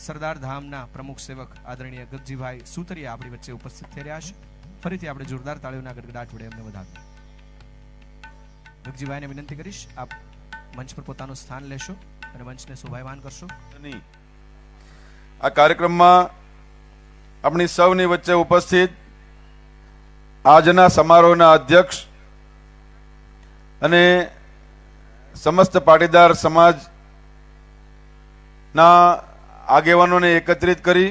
સરદાર ધામના પ્રમુખ સેવક આદરણીય ગગજીભાઈ સુતરિયા આપણી વચ્ચે ઉપસ્થિત થઈ રહ્યા છે. ફરીથી આપણે જોરદાર તાળીઓના ગડગડાટ વડે એમને વધાવીએ. ગગજીભાઈને વિનંતી કરીશ, આપ મંચ પર પોતાનું સ્થાન લેશો અને મંચને શોભાયમાન કરશો. નહીં. આ કાર્યક્રમમાં આપણી સૌની વચ્ચે ઉપસ્થિત આજના સમારોહના અધ્યક્ષ અને સમસ્ત પાટીદાર સમાજના આગેવાનોને એકત્રિત કરી.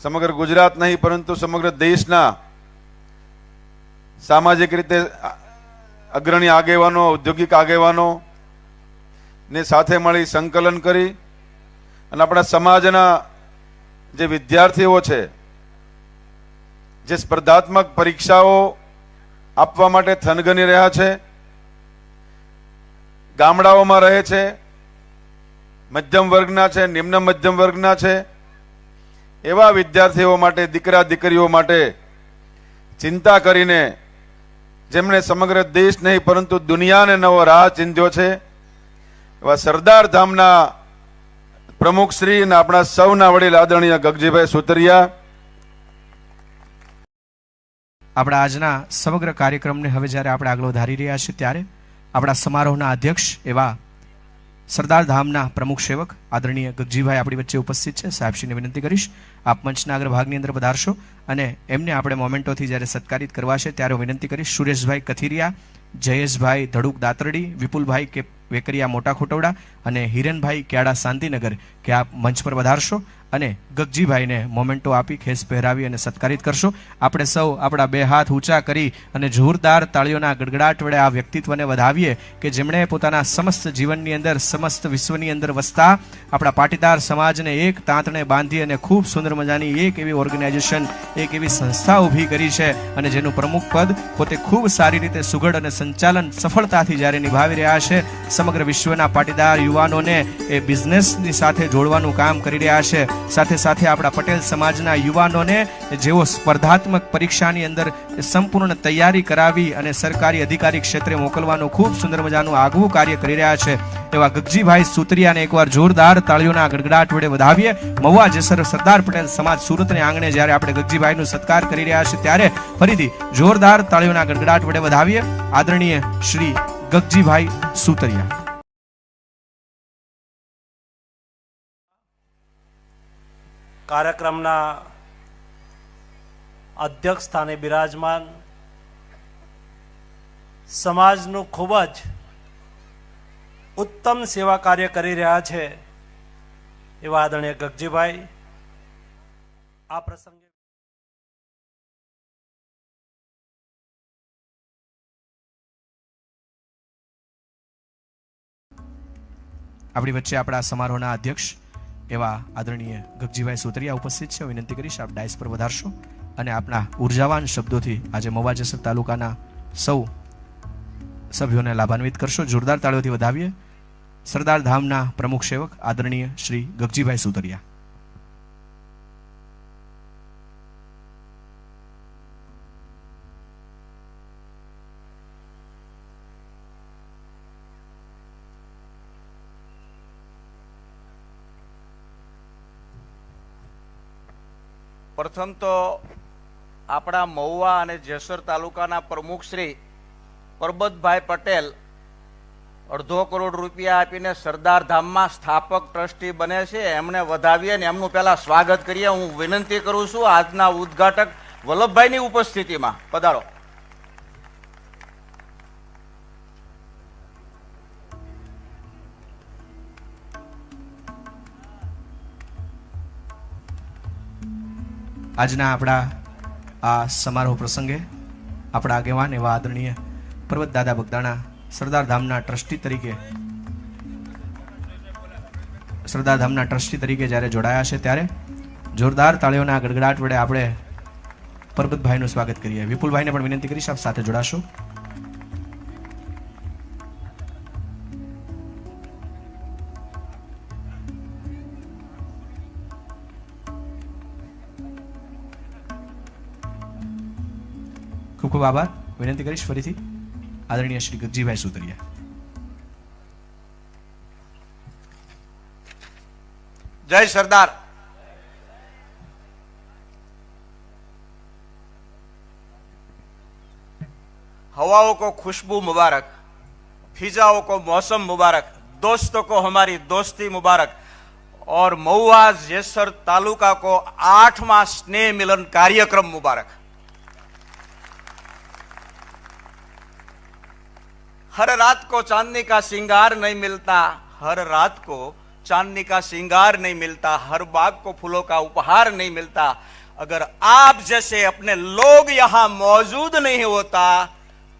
સમગ્ર ગુજરાત નહીં, પરંતુ સમગ્ર દેશના સામાજિક રીતે અગ્રણી આગેવાનો, ઔદ્યોગિક આગેવાનો ને સાથે મળી સંકલન કરી અને આપણા સમાજના જે વિદ્યાર્થીઓ છે, જે સ્પર્ધાત્મક પરીક્ષાઓ આપવા માટે થનગની રહ્યા છે, ગામડાઓમાં રહે છે મધ્યમ વર્ગના છે, નિમ્ન મધ્યમ વર્ગના છે. એવા વિદ્યાર્થીઓ માટે, દીકરા દીકરીઓ માટે ચિંતા કરીને જેમણે સમગ્ર દેશ નહીં, પરંતુ દુનિયાને નવો રાહ ચિંધ્યો છે. એવા સરદાર ધામના પ્રમુખ શ્રી અને આપણા સૌના વડીલ આદરણીય ગગજીભાઈ સુતરિયા. આપણા આજના સમગ્ર કાર્યક્રમને હવે જ્યારે આપણે આગળ વધારી રહ્યા છીએ, ત્યારે આપણા સમારોહના અધ્યક્ષ એવા સરદાર ધામના પ્રમુખ સેવક આદરણીય ગગજીભાઈ આપણી વચ્ચે ઉપસ્થિત છે. સાહેબશ્રીને વિનંતી કરીશ, આપ મંચના આગળ અંદર પધારશો અને એમને આપણે મોમેન્ટોથી જ્યારે સત્કારિત કરવા છે ત્યારે વિનંતી કરીશ, સુરેશભાઈ કથિરિયા, જયેશભાઈ ધડુક દાતરડી, વિપુલભાઈ કે વેકરિયા મોટા ખોટવડા અને હિરેનભાઈ ક્યાડા શાંતિનગર કે આપ મંચ પર વધારશો અને ગગજીભાઈને મોમેન્ટો આપી ખેસ પહેરાવી અને સત્કારિત કરશો. આપણે સૌ આપણા બે હાથ ઊંચા કરી અને જોરદાર તાળીઓના ગડગડાટ વડે આ વ્યક્તિત્વને વધાવીએ કે જેમણે પોતાના સમસ્ત જીવનની અંદર, સમસ્ત વિશ્વની અંદર વસતા આપણા પાટીદાર સમાજને એક તાંતણે બાંધી અને ખૂબ સુંદર મજાની એક એવી ઓર્ગેનાઇઝેશન, એક એવી સંસ્થા ઊભી કરી છે અને જેનું પ્રમુખ પદ પોતે ખૂબ સારી રીતે સુઘડ અને સંચાલન સફળતાથી જ્યારે નિભાવી રહ્યા છે, સમગ્ર વિશ્વના પાટીદાર યુવાનોને એ બિઝનેસની સાથે જોડવાનું કામ કરી રહ્યા છે. સાથે સાથે આપણા પટેલ સમાજના યુવાનોને જેઓ સ્પર્ધાત્મક પરીક્ષાની અંદર સંપૂર્ણ તૈયારી કરાવી અને સરકારી અધિકારી ક્ષેત્રે મોકલવાનું ખૂબ સુંદર મજાનું આગવું કાર્ય કરી રહ્યા છે. એવા ગગજીભાઈ સુતરિયાને એકવાર જોરદાર તાળીઓના ગડગડાટ વડે વધાવીએ. મહુવા જેસર સરદાર પટેલ સમાજ સુરતને આંગણે જ્યારે આપણે ગગજીભાઈનું સત્કાર કરી રહ્યા છીએ ત્યારે ફરીથી જોરદાર તાળીઓના ગડગડાટ વડે વધાવીએ. આદરણીય શ્રી ગગજીભાઈ સુતરિયા. કાર્યક્રમના અધ્યક્ષ સ્થાને બિરાજમાન. સમાજનું ખૂબ જ ઉત્તમ સેવા કાર્ય કરી રહ્યા છે એવા આદરણીય ગગજીભાઈ. આ પ્રસંગે આપણી વચ્ચે આપણા સમારોહના અધ્યક્ષ એવા આદરણીય ગગજીભાઈ સુતરિયા ઉપસ્થિત છે. વિનંતી કરીશ આપ ડાયસ પર વધારશો અને આપના ઉર્જાવાન શબ્દોથી આજે મવા જસર તાલુકાના સૌ સભ્યોને લાભાન્વિત કરશો. જોરદાર તાળીઓથી વધાવીએ. સરદાર ધામના પ્રમુખ સેવક આદરણીય શ્રી ગગજીભાઈ સુતરિયા. પ્રથમ તો આપણા મહુવા અને જેસર તાલુકાના પ્રમુખ શ્રી પરબતભાઈ પટેલ અડધો કરોડ રૂપિયા આપીને સરદાર ધામમાં સ્થાપક ટ્રસ્ટી બને છે. એમને વધાવીએ ને એમનું પહેલાં સ્વાગત કરીએ. હું વિનંતી કરું છું આજના ઉદ્ઘાટક વલ્લભભાઈની ઉપસ્થિતિમાં. પધારો. આજના આપણા આ સમારોહ પ્રસંગે આપણા આગેવાન એવા આદરણીય પર્વત દાદા બગદાણા સરદાર ધામના ટ્રસ્ટી તરીકે સરદાર ધામના ટ્રસ્ટી તરીકે જ્યારે જોડાયા છે ત્યારે જોરદાર તાળીઓના ગડગડાટ વડે આપણે પરબતભાઈનું સ્વાગત કરીએ. વિપુલભાઈને પણ વિનંતી કરીશ આપ સાથે જોડાશો. ખૂબ ખૂબ આભાર વિનંતી કરીશ ફરીથી આદરણીય શ્રી ગગજીભાઈ સુતરિયા જય સરદાર हवाओं को खुशबू मुबारक फिजाओं को मौसम मुबारक दोस्तों को हमारी दोस्ती मुबारक और महुआ जेसर तालुका को आठवां स्नेह मिलन कार्यक्रम मुबारक हर रात को चांदनी का श्रृंगार नहीं मिलता। हर रात को चांदनी का श्रृंगार नहीं मिलता। हर बाग को फूलों का उपहार नहीं मिलता। अगर आप जैसे अपने लोग यहाँ मौजूद नहीं होता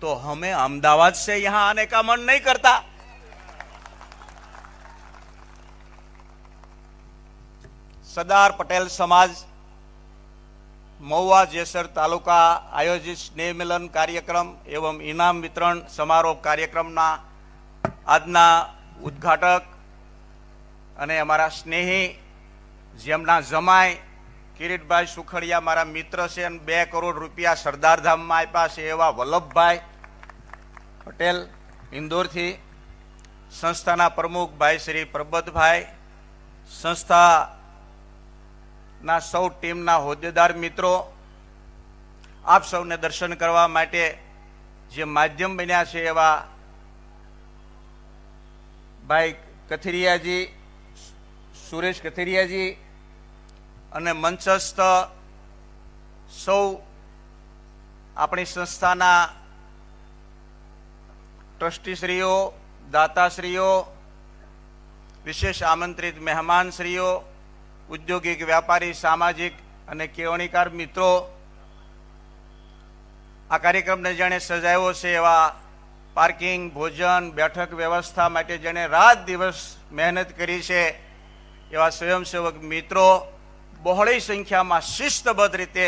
तो हमें अहमदाबाद से यहाँ आने का मन नहीं करता। सरदार पटेल समाज મહુવા જેસર તાલુકા આયોજિત સ્નેહ મિલન કાર્યક્રમ એવમ ઇનામ વિતરણ સમારોહ કાર્યક્રમના આજના ઉદ્ઘાટક અને અમારા સ્નેહી જેમના જમાય કિરીટભાઈ સુખડિયા મારા મિત્ર છે અને બે કરોડ રૂપિયા સરદારધામમાં આપ્યા છે એવા વલ્લભભાઈ પટેલ ઇન્દોરથી, સંસ્થાના પ્રમુખ ભાઈ શ્રી પ્રબતભાઈ સંસ્થા ના સૌ ટીમના હોદ્દેદાર મિત્રો, આપ સૌને દર્શન કરવા માટે જે માધ્યમ બન્યા છે એવા ભાઈ કથિરિયાજી, સુરેશ કથિરિયાજી અને મંચસ્થ સૌ આપણી સંસ્થાના ટ્રસ્ટીશ્રીઓ, દાતાશ્રીઓ, વિશેષ આમંત્રિત મહેમાનશ્રીઓ ઉદ્યોગિક, વ્યાપારી, સામાજિક અને કેવણીકાર મિત્રો, આ કાર્યક્રમને જેણે સજાવ્યો છે એવા પાર્કિંગ, ભોજન, બેઠક વ્યવસ્થા માટે જેણે રાત દિવસ મહેનત કરી છે, એવા સ્વયંસેવક મિત્રો, બહોળી સંખ્યામાં શિસ્તબદ્ધ રીતે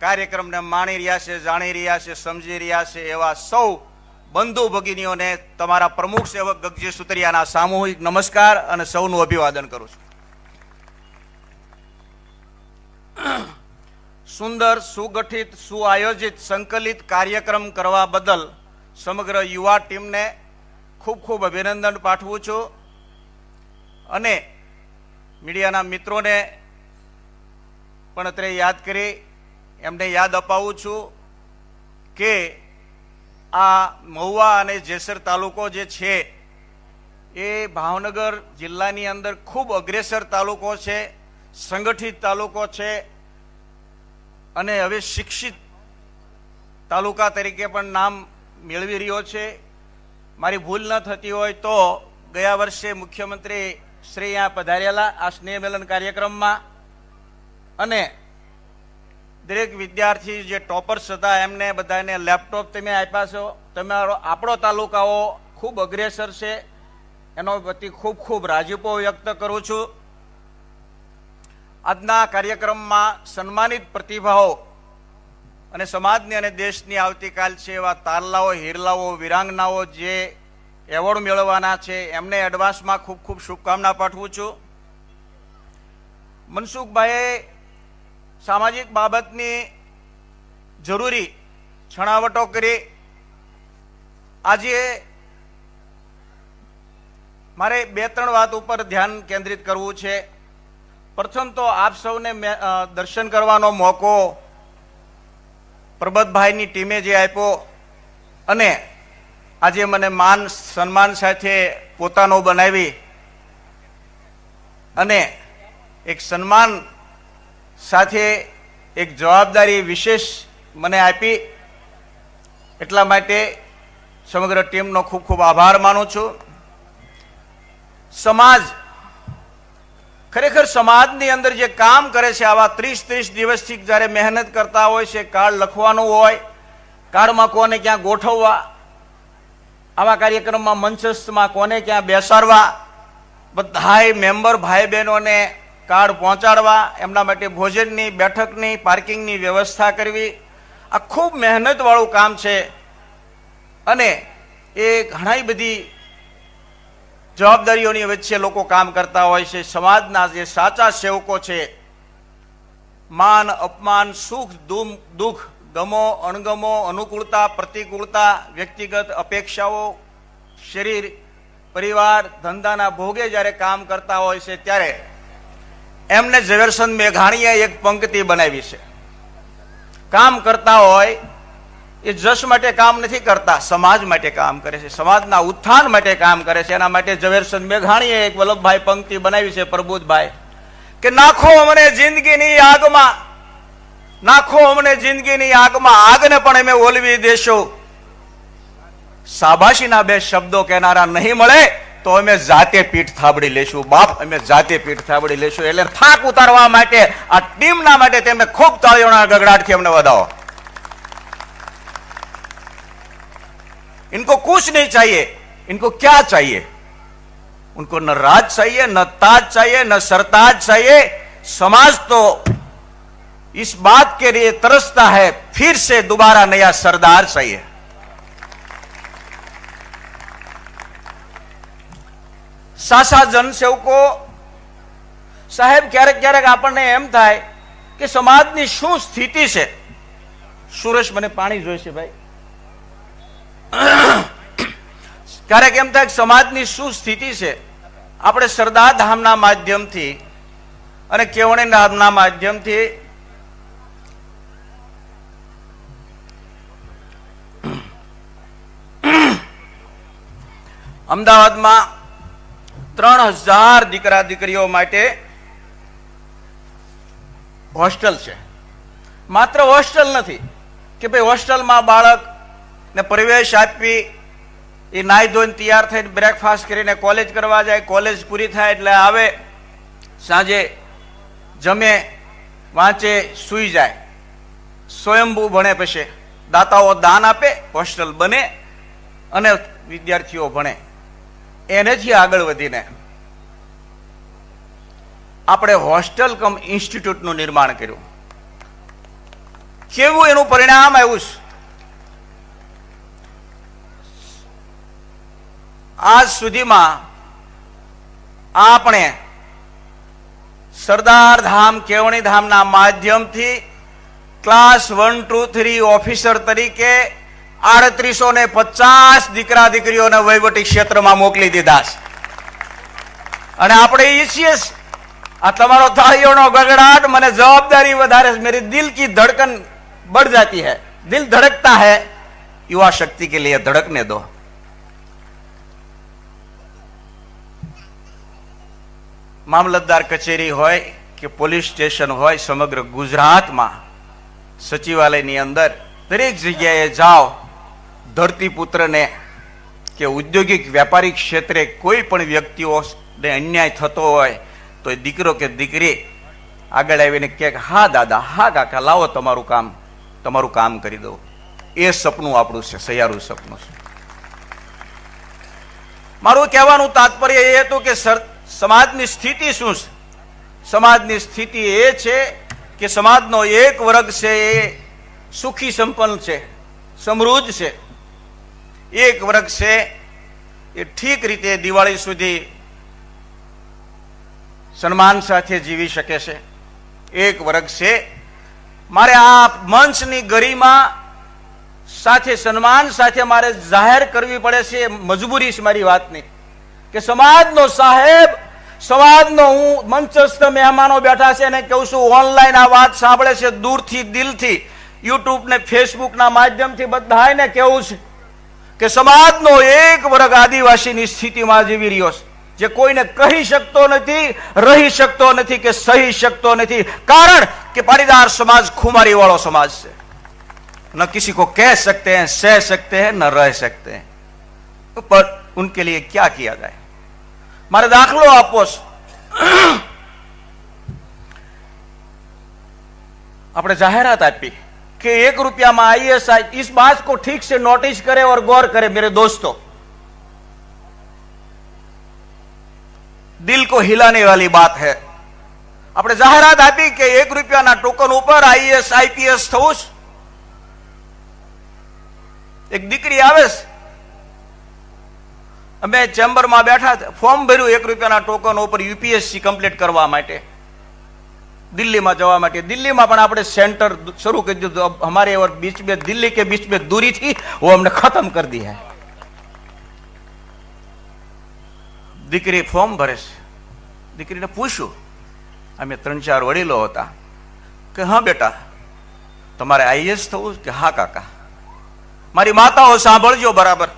કાર્યક્રમને માણી રહ્યા છે, જાણી રહ્યા છે, સમજી રહ્યા છે એવા સૌ બંધુ ભગીનીઓને તમારા પ્રમુખ સેવક ગગજી સુતરિયાના સામૂહિક નમસ્કાર અને સૌનું અભિવાદન કરું છું. સુંદર, સુગઠિત, સુઆયોજિત, સંકલિત કાર્યક્રમ કરવા બદલ સમગ્ર યુવા ટીમને ખૂબ ખૂબ અભિનંદન પાઠવું છું. અને મીડિયાના મિત્રોને પણ અત્રે યાદ કરી એમને યાદ અપાવું છું કે આ મહુવા અને જેસર તાલુકો જે છે, એ ભાવનગર જિલ્લાની અંદર ખૂબ અગ્રેસર તાલુકો છે, સંગઠિત તાલુકો છે અને હવે શિક્ષિત તાલુકા તરીકે પણ નામ મેળવી રહ્યો છે. મારી ભૂલ ન થતી હોય તો ગયા વર્ષે મુખ્યમંત્રી શ્રી અહીંયા પધારેલા આ સ્નેહ મિલન કાર્યક્રમમાં અને દરેક વિદ્યાર્થી જે ટોપર્સ હતા એમને બધાને લેપટોપ તમે આપ્યા છો. તમારો આપણો તાલુકાઓ ખૂબ અગ્રેસર છે. એનો વતી ખૂબ ખૂબ રાજીપો વ્યક્ત કરું છું. આજના કાર્યક્રમમાં સન્માનિત પ્રતિભાઓ અને સમાજની અને દેશની આવતીકાલ છે એવા તારલાઓ, હિરલાઓ, વિરાંગનાઓ જે એવોર્ડ મેળવવાના છે, એમને એડવાન્સમાં ખૂબ ખૂબ શુભકામના પાઠવું છું. મનસુખભાઈએ સામાજિક બાબતની જરૂરી છણાવટો કરી. આજે મારે બે ત્રણ વાત ઉપર ધ્યાન કેન્દ્રિત કરવું છે. પ્રથમ તો આપ સૌને દર્શન કરવાનો મોકો પ્રબતભાઈની ટીમે જે આપ્યો અને આજે મને માન સન્માન સાથે પોતાનો બનાવી અને એક સન્માન સાથે એક જવાબદારી વિશેષ મને આપી. એટલા માટે સમગ્ર ટીમનો ખૂબ ખૂબ આભાર માનું છું. સમાજ ખરેખર સમાજની અંદર જે કામ કરે છે, આવા ત્રીસ ત્રીસ દિવસથી જ્યારે મહેનત કરતા હોય છે, કાર્ડ લખવાનું હોય, કાર્ડમાં કોને ક્યાં ગોઠવવા, આવા કાર્યક્રમમાં મંચસ્થમાં કોને ક્યાં બેસાડવા, બધાય મેમ્બર ભાઈ બહેનોને કાર્ડ પહોંચાડવા, એમના માટે ભોજનની, બેઠકની, પાર્કિંગની વ્યવસ્થા કરવી, આ ખૂબ મહેનતવાળું કામ છે. અને એ ઘણી બધી જવાબદારીઓની વચ્ચે લોકો કામ કરતા હોય છે. સમાજના જે સાચા સેવકો છે, માન, અપમાન, સુખ, દુમ- દુઃખ ગમો અણગમો, અનુકૂળતા, પ્રતિકૂળતા, વ્યક્તિગત અપેક્ષાઓ, શરીર, પરિવાર, ધંધાના ભોગે જ્યારે કામ કરતા હોય છે ત્યારે એમને ઝવેરસંદ મેઘાણીએ એક પંક્તિ બનાવી છે. કામ કરતા હોય એ જશ માટે કામ નથી કરતા, સમાજ માટે કામ કરે છે. સમાજના ઉત્થાન માટે કામ કરે છે. એના માટે ઝવેરચંદ મેઘાણીએ એક વલ્લભભાઈ પંક્તિ બનાવી છે પ્રબુદ્ધભાઈ કે નાખો અમને જિંદગીની આગમાં, નાખો અમને જિંદગીની આગમાં આગને પણ અમે ઓલવી દેશો. સાબાશીના બે શબ્દો કહેનારા નહીં મળે, તો અમે જાતે પીઠ થાબડી લેશું. બાપ, અમે જાતે પીઠ થાબડી લેશું. એટલે થાક ઉતારવા માટે, આ ટીમના માટે તેમને ખૂબ તાળીઓના ગગડાટથી અમને વધાવો. इनको कुछ नहीं चाहिए इनको क्या चाहिए उनको न राज चाहिए न ताज चाहिए न सरताज चाहिए समाज तो इस बात के लिए तरसता है फिर से दोबारा नया सरदार चाहिए સાસા જનસેવકો સાહેબ ક્યારેક ક્યારેક આપણને એમ થાય કે સમાજની શું સ્થિતિ છે સુરેશ મને પાણી જોઈશે ભાઈ ક્યારેક એમ થાય સમાજની શું સ્થિતિ છે? આપણે સરદાર ધામના માધ્યમથી અને કેવણી ધામના માધ્યમથી અમદાવાદમાં ત્રણ હજાર દીકરા દીકરીઓ માટે હોસ્ટેલ છે. માત્ર હોસ્ટેલ નથી કે ભાઈ હોસ્ટેલમાં બાળક ને પરિવેશ આપી એ નાહી ધોઈને તૈયાર થઈને બ્રેકફાસ્ટ કરીને કોલેજ કરવા જાય. કોલેજ પૂરી થાય એટલે આવે, સાંજે જમે, વાંચે, સૂઈ જાય. સ્વયંભૂ ભણે પછી દાતાઓ દાન આપે હોસ્ટેલ બને અને વિદ્યાર્થીઓ ભણે. એનેથી આગળ વધીને આપણે હોસ્ટેલ કમ ઇન્સ્ટિટ્યૂટનું નિર્માણ કર્યું. કેવું એનું પરિણામ આવ્યું છે? આજ સુધીમાં આપણે સરદાર ધામ કેવણી ધામના માધ્યમથી class one two three officer તરીકે આડત્રીસો ને પચાસ દીકરા દીકરીઓને વહીવટી ક્ષેત્રમાં મોકલી દીધા છે અને આપણે ઈચ્છીએ છીએ, આ તમારો તાળીઓનો ગગડાટ મને જવાબદારી વધારે છે. મેરી દિલ કી ધડકન बढ़ जाती है दिल धड़कता है युवा शक्ति के लिए धड़कने दो મામલતદાર કચેરી હોય કે પોલીસ સ્ટેશન હોય સમગ્ર ગુજરાતમાં, સચિવાલયની અંદર દરેક જગ્યાએ જાઓ, ધરતીપુત્રને કે ઔદ્યોગિક વેપારી ક્ષેત્રે કોઈ પણ વ્યક્તિઓને અન્યાય થતો હોય, તો એ દીકરો કે દીકરી આગળ આવીને કહે હા, દાદા, હા, કાકા, લાવો તમારું કામ તમારું કામ કરી દઉં. એ સપનું આપણું છે સૈયારું સપનું છે. મારું કહેવાનું તાત્પર્ય એ હતું કે સર સમાજની સ્થિતિ શું છે? સમાજની સ્થિતિ એ છે કે સમાજનો એક વર્ગ છે એ સુખી સંપન્ન છે, સમૃદ્ધ છે. એક વર્ગ છે એ ઠીક રીતે દિવાળી સુધી સન્માન સાથે જીવી શકે છે. એક વર્ગ છે, મારે આ મંચની ગરિમા સાથે સન્માન સાથે મારે જાહેર કરવી પડે છે મજબૂરી છે મારી વાતની. કે સમાજનો સાહેબ સમાજનો હું મંચસ્થ મહેમાનો બેઠા છે અને કહું છું ઓનલાઈન આ વાત સાંભળે છે દૂરથી દિલથી યુટ્યુબ ને ફેસબુક ના માધ્યમથી બધાને કેવું છે કે સમાજનો એક વર્ગ આદિવાસીની સ્થિતિમાં જીવી રહ્યો છે જે કોઈને કહી શકતો નથી રહી શકતો નથી કે સહી શકતો નથી કારણ કે પાટીદાર સમાજ ખુમારી વાળો સમાજ છે न किसी को कह सकते हैं सह सकते हैं न रह सकते हैं पर उनके लिए क्या किया जाए मारे दाखलो आपो छ. આપણે જાહેરાત આપી કે એક રૂપિયામાં आईएएस इस बात को ठीक से नोटिस करे और गौर करे मेरे दोस्तों દિલ કો હિલાને વાલી બાત હૈ આપણે જાહેરાત આપી કે એક રૂપિયાના ટોકન ઉપર આઈએસ આઈપીએસ થવું છે એક દીકરી આવે છે અમે ચેમ્બરમાં બેઠા ફોર્મ ભર્યું એક રૂપિયાના ટોકન ઉપર યુપીએસસી કમ્પ્લીટ કરવા માટે. દિલ્હીમાં જવા માટે. દિલ્હીમાં પણ આપણે સેન્ટર શરૂ કરી દીધું. અમારે ઓર બીચ બે દિલ્હી કે બીચ બે દૂરી થી અમને ખતમ કરી દી હૈ દીકરી ફોર્મ ભરે છે. દીકરીને પૂછ્યું. અમે ત્રણ ચાર વડીલો હતા. કે હા બેટા, તમારે આઈએસ થવું કે હા કાકા? મારી માતાઓ સાંભળજો બરાબર.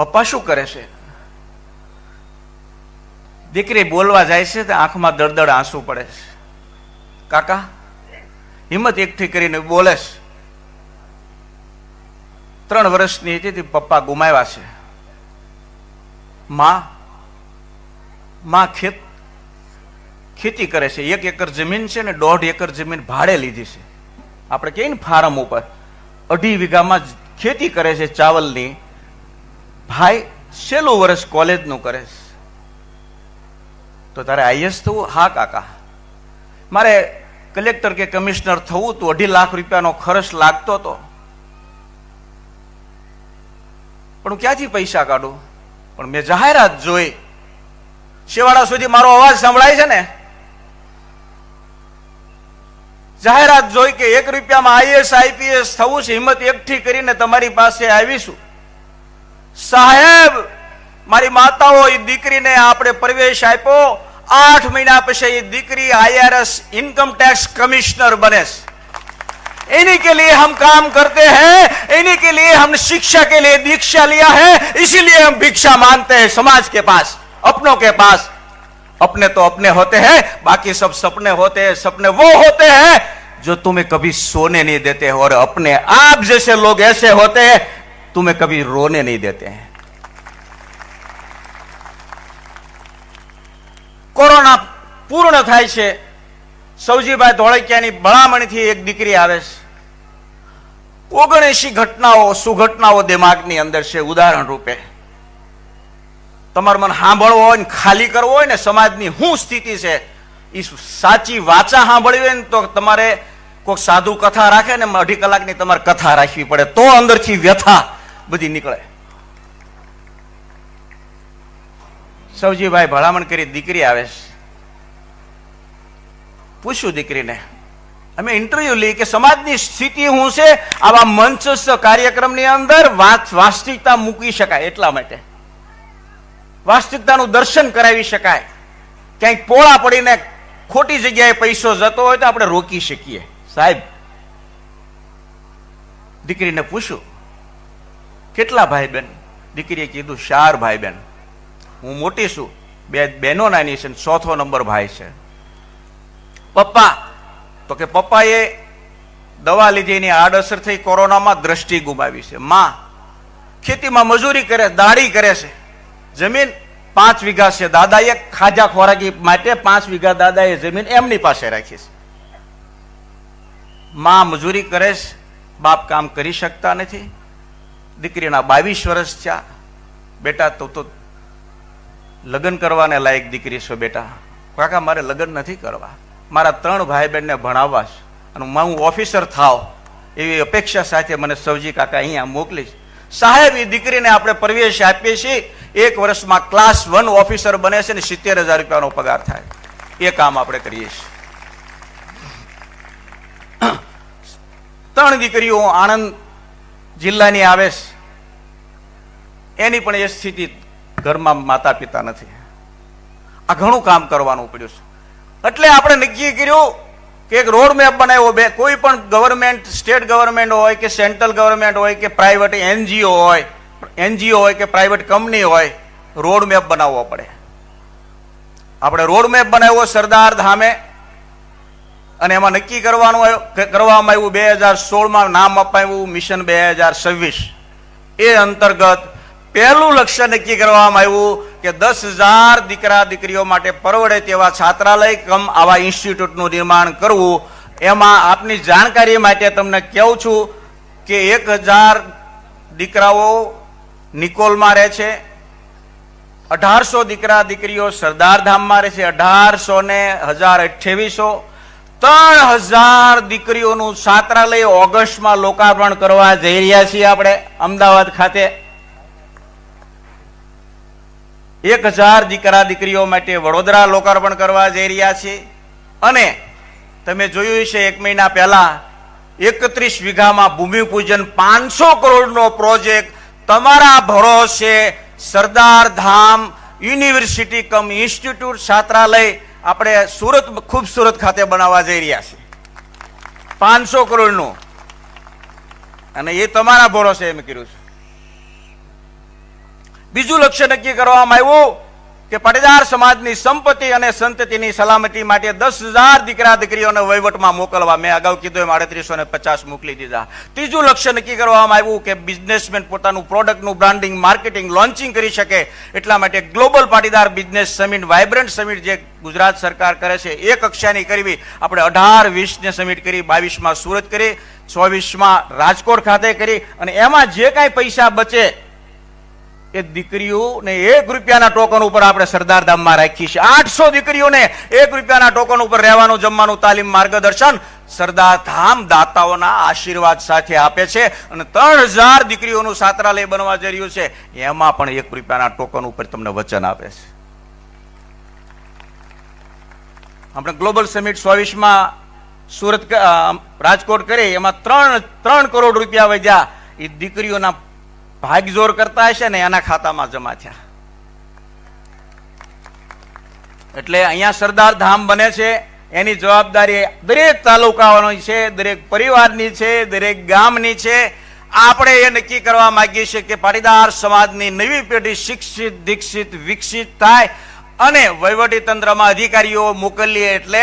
પપ્પા શું કરે છે? દીકરી બોલવા જાય છે તો આંખમાં દળદળ આંસુ પડે છે. કાકા, હિંમત એકઠી કરીને બોલે છે. ત્રણ વર્ષની હતી પપ્પા ગુમાવ્યા છે. માં માં ખેત, ખેતી કરે છે. એક એકર જમીન છે ને દોઢ એકર જમીન ભાડે લીધી છે. આપણે કહીએ ને ફાર્મ ઉપર. અઢી વીઘામાં ખેતી કરે છે ચાવલની. ભાઈ, છેલ્લું વર્ષ કોલેજનું કરે તો તારે આઈએસ થવું? હા, કાકા. મારે કલેક્ટર કે કમિશનર થવું તો, અઢી લાખ રૂપિયાનો ખર્ચ લાગતો હતો પણ હું ક્યાંથી પૈસા કાઢું? પણ મેં જાહેરાત જોઈ. શેવાડા સુધી મારો અવાજ સંભળાય છે ને? જાહેરાત જોઈ કે એક રૂપિયામાં આઈએસ, આઈપીએસ થવું છે, હિંમત એકઠી કરીને તમારી પાસે આવીશું. साहेब મારી માતાઓ ने દીકરીને આપણે પ્રવેશ આપ્યો. આઠ મહિના પછી એ દીકરી આઈઆરએસ इनकम टैक्स कमिश्नर बने इन्हीं के लिए हम काम करते हैं इन्हीं के लिए हमने शिक्षा के लिए दीक्षा लिया है इसीलिए हम भिक्षा मानते हैं समाज के पास अपनों के पास अपने तो अपने होते हैं बाकी सब सपने होते हैं सपने वो होते हैं जो तुम्हें कभी सोने नहीं देते और अपने आप जैसे लोग ऐसे होते हैं तुम्हें कभी रोने नहीं देते हैं કોરોના પૂર્ણ થાય છે સૌજીભાઈ ધોળકિયાની ભલામણથી એક દીકરી આવે છે ઓગણએસી ઘટનાઓ સુઘટનાઓ દિમાગની અંદર છે ઉદાહરણ રૂપે તમારે મને સાંભળવો હોય ને ખાલી કરવો હોય ને સમાજની શું સ્થિતિ છે એ સાચી વાચા સાંભળવી હોય ને તો તમારે કોઈક સાધુ કથા રાખે ને અઢી કલાકની તમારે કથા રાખવી પડે તો અંદરથી વ્યથા બધી નીકળે. સૌજીભાઈ ભલામણ કરી દીકરી આવે પૂછ્યું દીકરીને, અમે ઇન્ટરવ્યુ લઈ કે સમાજની સ્થિતિ શું છે? આવા મંચસ્થ કાર્યક્રમની અંદર વાસ્તવિકતા મૂકી શકાય એટલા માટે. વાસ્તવિકતાનું દર્શન કરાવી શકાય. ક્યાંક પોળા પડીને ખોટી જગ્યાએ પૈસો જતો હોય તો આપણે રોકી શકીએ. સાહેબ, દીકરીને પૂછ્યું કેટલા ભાઈ બેન દીકરીએ કીધું, ચાર ભાઈ બેન હું મોટી છું. બે બહેનો નાની છે ચોથો નંબર ભાઈ છે. પપ્પા, તો કે પપ્પાએ દવા લીધી, એની આડઅસર થઈ કોરોનામાં દ્રષ્ટિ ગુમાવી છે. માં, ખેતીમાં મજૂરી કરે, દાડી કરે છે. જમીન પાંચ વીઘા છે. દાદાએ ખાજા ખોરાકી માટે પાંચ વીઘા દાદાએ જમીન એમની પાસે રાખી છે. માં મજૂરી કરે છે. બાપ કામ કરી શકતા નથી. દીકરીના બાવીસ વર્ષ થયા. બેટા, તો તો લગ્ન કરવાને લાયક દીકરી છો બેટા. કાકા, મારે લગ્ન નથી કરવા. મારા ત્રણ ભાઈ બહેનને ભણાવવા છે. અને હું ઓફિસર થાવ. એવી અપેક્ષા સાથે મને સૌજી કાકા અહીંયા મોકલીશ સાહેબ એ દીકરીને આપણે પ્રવેશ આપીએ છીએ. એક વર્ષમાં ક્લાસ વન ઓફિસર બને છે ને સિત્તેર હજાર રૂપિયાનો પગાર થાય. એ કામ આપણે કરીએ છીએ. ત્રણ દીકરીઓ આણંદ જિલ્લાની આવે છે. એની પણ એ સ્થિતિ ઘરમાં માતા પિતા નથી. આ ઘણું કામ કરવાનું પડ્યું છે. એટલે આપણે નક્કી કર્યું કે એક રોડ મેપ બનાવ્યો બે. કોઈ પણ ગવર્મેન્ટ સ્ટેટ ગવર્મેન્ટ હોય કે સેન્ટ્રલ ગવર્મેન્ટ હોય કે પ્રાઇવેટ એનજીઓ હોય એનજીઓ હોય કે પ્રાઇવેટ કંપની હોય રોડ મેપ બનાવવો પડે. આપણે રોડ મેપ બનાવ્યો સરદાર ધામે અને એમાં નક્કી કરવાનું કરવામાં આવ્યું બે હજાર સોળમાં નામ અપાયું મિશન બે હજાર છવ્વીસ. એ અંતર્ગત પહેલું લક્ષ્ય નક્કી કરવામાં આવ્યું કે દસ હજાર દીકરા દીકરીઓ માટે પરવડે તેવા છાત્રાલય કમ આવા ઇન્સ્ટિટ્યૂટનું નિર્માણ કરવું. એમાં આપની જાણકારી માટે તમને કહું છું કે એક હજાર દીકરાઓ નિકોલમાં રહે છે. અઢારસો દીકરા દીકરીઓ સરદારધામમાં રહે છે. અઢારસો ને હજાર અઠ્યાવીસો. ત્રણ હજાર દીકરીઓનું છાત્રાલય ઓગસ્ટમાં લોકાર્પણ કરવા જઈ રહ્યા છીએ આપણે, અમદાવાદ ખાતે. એક હજાર દીકરા દીકરીઓ માટે વડોદરા લોકાર્પણ કરવા જઈ રહ્યા છે. અને તમે જોયું છે એક મહિના પહેલા એકત્રીસ વીઘામાં ભૂમિપૂજન પાંચસો કરોડનો પ્રોજેક્ટ તમારા ભરોસે સરદાર ધામ યુનિવર્સિટી કમ ઇન્સ્ટિટ્યૂટ છાત્રાલય આપણે સુરત ખૂબસૂરત ખાતે બનાવવા જઈ રહ્યા છીએ પાંચસો કરોડનું. અને એ તમારા ભરોસે એમ કર્યું છે. બીજું લક્ષ્ય નક્કી કરવામાં આવ્યું કે પાટીદાર સમાજની સંપત્તિ અને સંતતિની સલામતી માટે દસ હજાર દીકરા દીકરીઓને વહીવટમાં મોકલવા મેં અગાઉ કીધું એમ આડત્રીસો ને પચાસ મોકલી દીધા. ત્રીજું લક્ષ્ય નક્કી કરવામાં આવ્યું કે બિઝનેસમેન પોતાનું પ્રોડક્ટનું બ્રાન્ડિંગ માર્કેટિંગ લોન્ચિંગ કરી શકે એટલા માટે global Patidar business summit vibrant summit જે ગુજરાત સરકાર કરે છે એ કક્ષાની કરવી. આપણે અઢાર વીસને સમિટ કરી, બાવીસમાં સુરત કરી, ચોવીસમાં રાજકોટ ખાતે કરી અને એમાં જે કાંઈ પૈસા બચે એ દીકરીઓને એક રૂપિયાના ટોકન ઉપર આપણે સરદાર ધામમાં રાખી છે આઠસો દીકરીઓને એક રૂપિયાના ટોકન ઉપર રહેવાનું જમવાનું તાલીમ માર્ગદર્શન સરદાર ધામ દાતાઓના આશીર્વાદ સાથે આપે છે અને ત્રણ હજાર દીકરીઓનું સાત્રાલય બનવા જઈ રહ્યું છે. એમાં પણ એક રૂપિયાના ટોકન ઉપર તમને વચન આપે છે. આપણે ગ્લોબલ સમિટ ચોવીસમાં સુરત રાજકોટ કરી, એમાં ત્રણ ત્રણ કરોડ રૂપિયા વધ્યા. એ દીકરીઓના ભાગજોર કરતા હશે ને એના ખાતામાં જમા થયા. એટલે અહીંયા સરદાર ધામ બને છે, એની જવાબદારી દરેક તાલુકાઓની છે, દરેક પરિવારની છે, દરેક ગામની છે. આપણે એ નક્કી કરવા માંગીએ છીએ કે પાટીદાર સમાજની નવી પેઢી શિક્ષિત, દીક્ષિત, વિકસિત થાય અને વહીવટી તંત્રમાં અધિકારીઓ મોકલીએ એટલે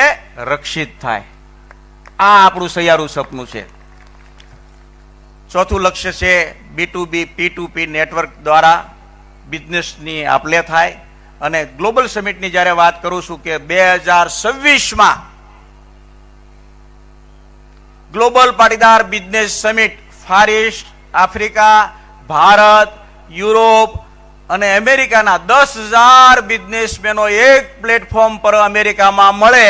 રક્ષિત થાય. આ આપણું સૈયારું સપનું છે. ચોથું લક્ષ્ય છે B to B, P to P network દ્વારા બિઝનેસની આપલે થાય. અને ગ્લોબલ સમિટની જ્યારે વાત કરું છું કે બે હજાર છવ્વીસમાં global Patidar business summit far east, Africa, Bharat, Europe અને અમેરિકાના દસ હજાર બિઝનેસમેનો એક પ્લેટફોર્મ પર અમેરિકામાં મળે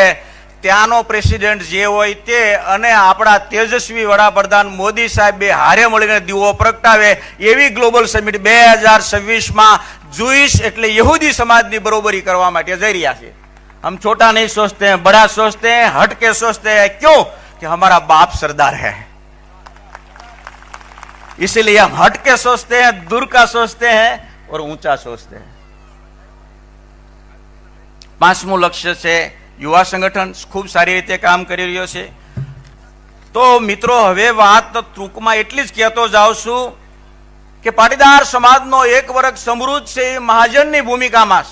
ત્યાંનો પ્રેસિડેન્ટ જે હોય તે અને આપણા તેજસ્વી વડાપ્રધાન મોદી સાહેબ બે હારે મળીને દીવો પ્રગટાવે એવી ગ્લોબલ સમિટ બે હજાર છવ્વીસમાં જુઈશ એટલે યહૂદી સમાજની બરોબરી કરવા માટે જઈ રહ્યા છે हम छोटा नहीं सोचते हैं बड़ा सोचते हैं हट के सोचते हैं क्यों कि हमारा बाप सरदार है इसीलिए हम हट के सोचते हैं दूर का सोचते हैं और ऊंचा सोचते हैं પાંચમું લક્ષ્ય છે યુવા સંગઠન ખૂબ સારી રીતે કામ કરી રહ્યો છે. તો મિત્રો, હવે વાત ટૂંકમાં એટલી જ કહેતો જાઉં છું કે પાટીદાર સમાજનો એક વર્ગ સમૃદ્ધ છે, એ મહાજનની ભૂમિકામાં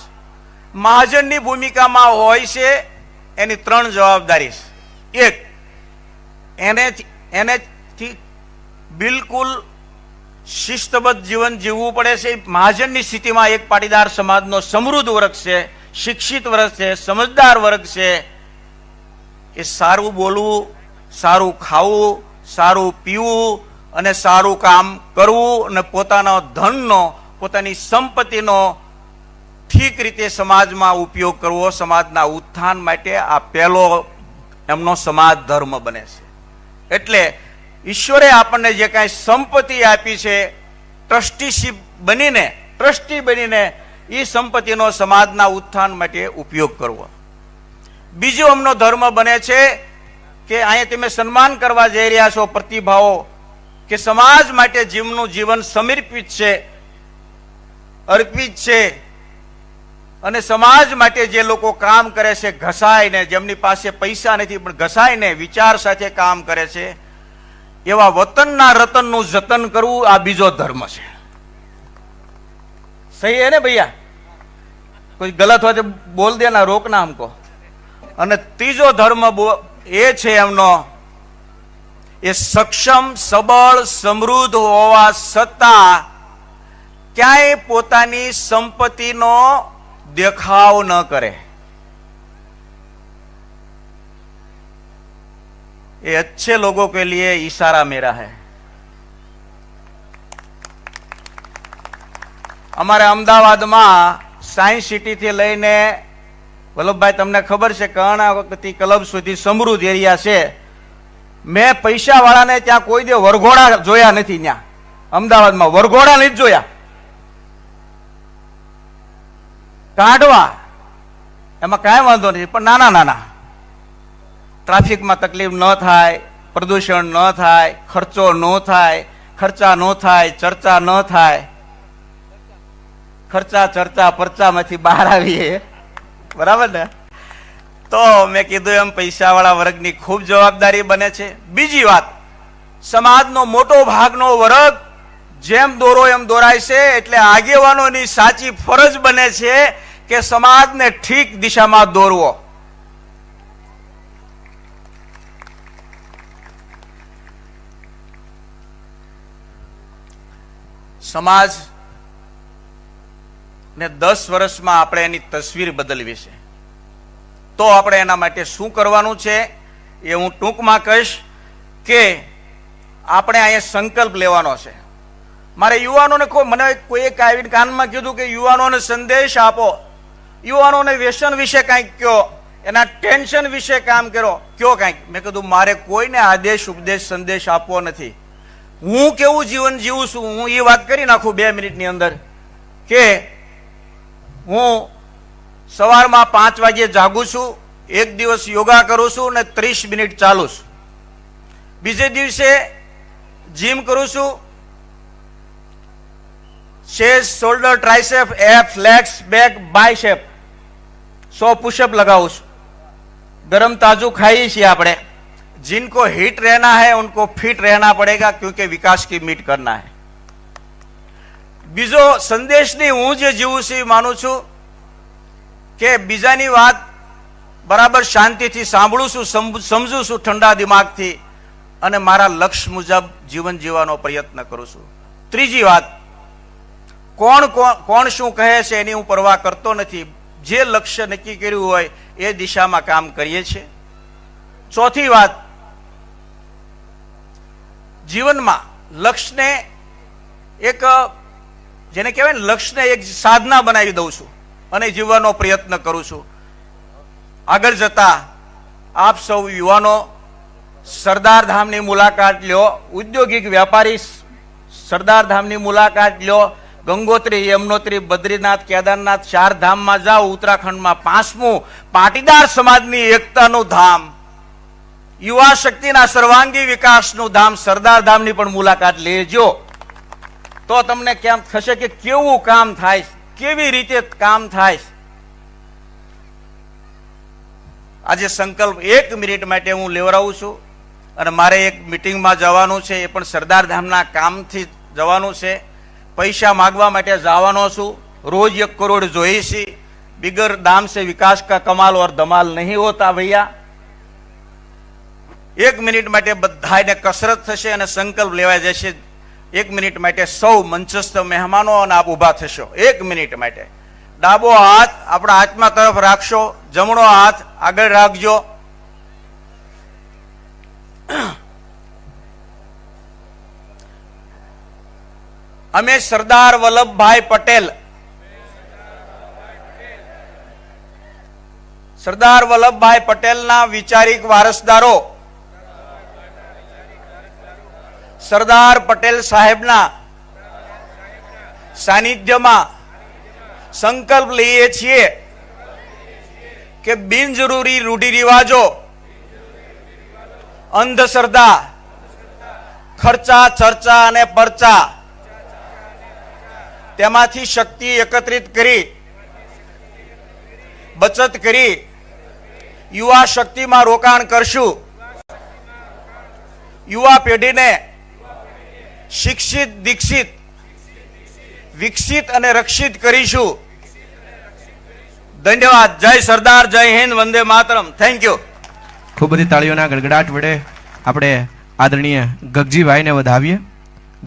મહાજનની ભૂમિકામાં હોય છે, એની ત્રણ જવાબદારી છે. એક એને એનેથી બિલકુલ શિસ્તબદ્ધ જીવન જીવવું પડે છે. મહાજનની સ્થિતિમાં એક પાટીદાર સમાજનો સમૃદ્ધ વર્ગ છે શિક્ષિત વર્ગ છે, સમજદાર વર્ગ છે, એ સારું બોલવું, સારું ખાવું, સારું પીવું અને સારું કામ કરવું અને પોતાના ધનનો, પોતાની સંપત્તિનો ઠીક રીતે સમાજમાં ઉપયોગ કરવો, સમાજના ઉત્થાન માટે આ પહેલો એમનો સમાજ ધર્મ બને છે. એટલે ઈશ્વરે આપણને જે કાંઈ સંપત્તિ આપી છે, ટ્રસ્ટીશીપ બનીને, ટ્રસ્ટી બનીને એ સંપત્તિનો સમાજના ઉત્થાન માટે ઉપયોગ કરવો. બીજો અમનો ધર્મ બને છે કે અહીંયા તમે સન્માન કરવા જઈ રહ્યા છો પ્રતિભાવો, કે સમાજ માટે જીવનું જીવન સમર્પિત છે, અર્પિત છે, અને સમાજ માટે જે લોકો કામ કરે છે ઘસાઈને, જેમની પાસે પૈસા નથી, પણ ઘસાઈને વિચાર સાથે કામ કરે છે, એવા વતનના રતનનું જતન કરવું આ બીજો ધર્મ છે. સહી है ना भैया कोई गलत हो तो बोल देना रोकना हमको અને ત્રીજો ધર્મ બો- એ છે એમનો એ સક્ષમ સબળ સમૃદ્ધ હોવા છતાં ક્યાંય પોતાની સંપત્તિનો દેખાવ ન કરે ये अच्छे लोगों के लिए इशारा मेरा है અમારે અમદાવાદમાં સાયન્સ સિટીથી લઈને, વલ્લભભાઈ, તમને ખબર છે કર્ણાવતી ક્લબ સુધી સમૃદ્ધ એરિયા છે. મેં પૈસા વાળાને ત્યાં કોઈ દે વરઘોડા જોયા નથી ત્યાં. અમદાવાદમાં વરઘોડા નથી જોયા. કાઢવા. એમાં કાંઈ વાંધો નથી, પણ નાના નાના. ટ્રાફિકમાં તકલીફ ન થાય, પ્રદૂષણ ન થાય, ખર્ચો ન થાય, ખર્ચા ન થાય, ચર્ચા ન થાય. ખર્ચા, ચર્ચા, પરચામાંથી બહાર આવીએ. બરાબર ને? તો મેં કીધું એમ, પૈસાવાળા વર્ગની ખૂબ જવાબદારી બને છે. બીજી વાત, સમાજનો મોટો ભાગનો વર્ગ જેમ દોરો એમ દોરાય છે, એટલે આગેવાનોની સાચી ફરજ બને છે કે સમાજને ઠીક દિશામાં દોરવો. સમાજ ને દસ વર્ષમાં આપણે એની તસવીર બદલવી છે. તો આપણે એના માટે શું કરવાનું છે એ હું ટૂંકમાં કહીશ કે આપણે અહીંયા સંકલ્પ લેવાનો છે. મારે યુવાનોને કોઈ, મને કોઈ એક આવીને કાનમાં કીધું કે યુવાનોને સંદેશ આપો. યુવાનોને વ્યસન વિશે કાંઈક કયો, એના ટેન્શન વિશે કામ કરો, કયો કાંઈક. મેં કીધું, મારે કોઈને આદેશ, ઉપદેશ, સંદેશ આપવો નથી. હું કેવું જીવન જીવું છું? હું એ વાત કરી નાખું બે મિનિટની અંદર કે હું સવારમાં પાંચ વાગ્યે જાગું છું, એક દિવસ યોગા કરું છું અને ત્રીસ મિનિટ ચાલું છું. બીજે દિવસે જીમ કરું છું. શેષ shoulder tricep F legs back bicep સો પુશઅપ લગાવું છું. ગરમ તાજું ખાઈએ છીએ આપણે. जिनको હિટ રહેના है ઉનકો ફિટ રહેના પડેગા ક્યુકે વિકાસ કી મીટ કરના है। બીજો સંદેશની હું જે જીવું છું એ માનું છું કે બીજાની વાત બરાબર શાંતિથી સાંભળું છું સમ- સમજું છું ઠંડા દિમાગથી અને મારા લક્ષ્ય મુજબ જીવન જીવવાનો પ્રયત્ન કરું છું. ત્રીજી વાત કોણ- કોણ શું કહે છે એની હું પરવા કરતો નથી. જે લક્ષ્ય નક્કી કર્યું હોય એ દિશામાં કામ કરીએ છીએ. ચોથી વાત, જીવનમાં લક્ષ્યને એક જેને કહેવાય ને, લક્ષ્યને એક સાધના બનાવી દઉં છું અને જીવવાનો પ્રયત્ન કરું છું. આગળ જતા આપ સૌ યુવાનો સરદાર ધામની મુલાકાત લ્યો ઉદ્યોગિક વ્યાપારી સરદાર ધામની મુલાકાત લ્યો ગંગોત્રી, યમનોત્રી, બદ્રીનાથ, કેદારનાથ ચાર ધામમાં જાઓ, ઉત્તરાખંડમાં પાંચમું, પાટીદાર સમાજની એકતાનું ધામ. યુવા શક્તિના સર્વાંગી વિકાસનું ધામ સરદાર ધામની પણ મુલાકાત લેજો. તો તમને કેમ થશે કે કેવું કામ થાય કેવી રીતે કામ થાય આજે સંકલ્પ એક મિનિટ માટે હું લેવરાવું છું અને મારે એક મિટિંગમાં જવાનું છે. એ પણ સરદાર ધામના કામથી જવાનું છે. પૈસા માગવા માટે જવાનો છું. રોજ એક કરોડ જોઈશી બિગર દામ સે વિકાસ કા કમાલ ઓર ધમાલ નહીં હોતા ભૈયા. એક મિનિટ માટે બધાને કસરત થશે અને સંકલ્પ લેવાય જશે. એક મિનિટ માટે સૌ મંચસ્થ મહેમાનો અને આપ ઊભા થશો. એક મિનિટ માટે. ડાબો હાથ આપણા હાથમાં તરફ રાખશો. જમણો હાથ આગળ રાખજો. અમે સરદાર વલ્લભભાઈ પટેલ. સરદાર વલ્લભભાઈ પટેલના વિચારિક વારસદારો. સરદાર પટેલ સાહેબના સાનિધ્યમાં સંકલ્પ લઈએ છીએ કે બિનજરૂરી રૂઢિરિવાજો અંધશ્રદ્ધા ખર્ચા, ચર્ચા અને પરચા તેમાંથી શક્તિ એકત્રિત કરી, બચત કરી યુવા શક્તિમાં રોકાણ કરશું. યુવા પેઢીને શિક્ષિત, દીક્ષિત. વિકસિત અને રક્ષિત કરીશું. ધન્યવાદ. જય સરદાર, જય હિન્દ, વંદે માતરમ. થેન્ક યુ ખૂબ બધી તાળીઓના ગડગડાટ વડે આપણે આદરણીય ગગજીભાઈને વધાવીએ.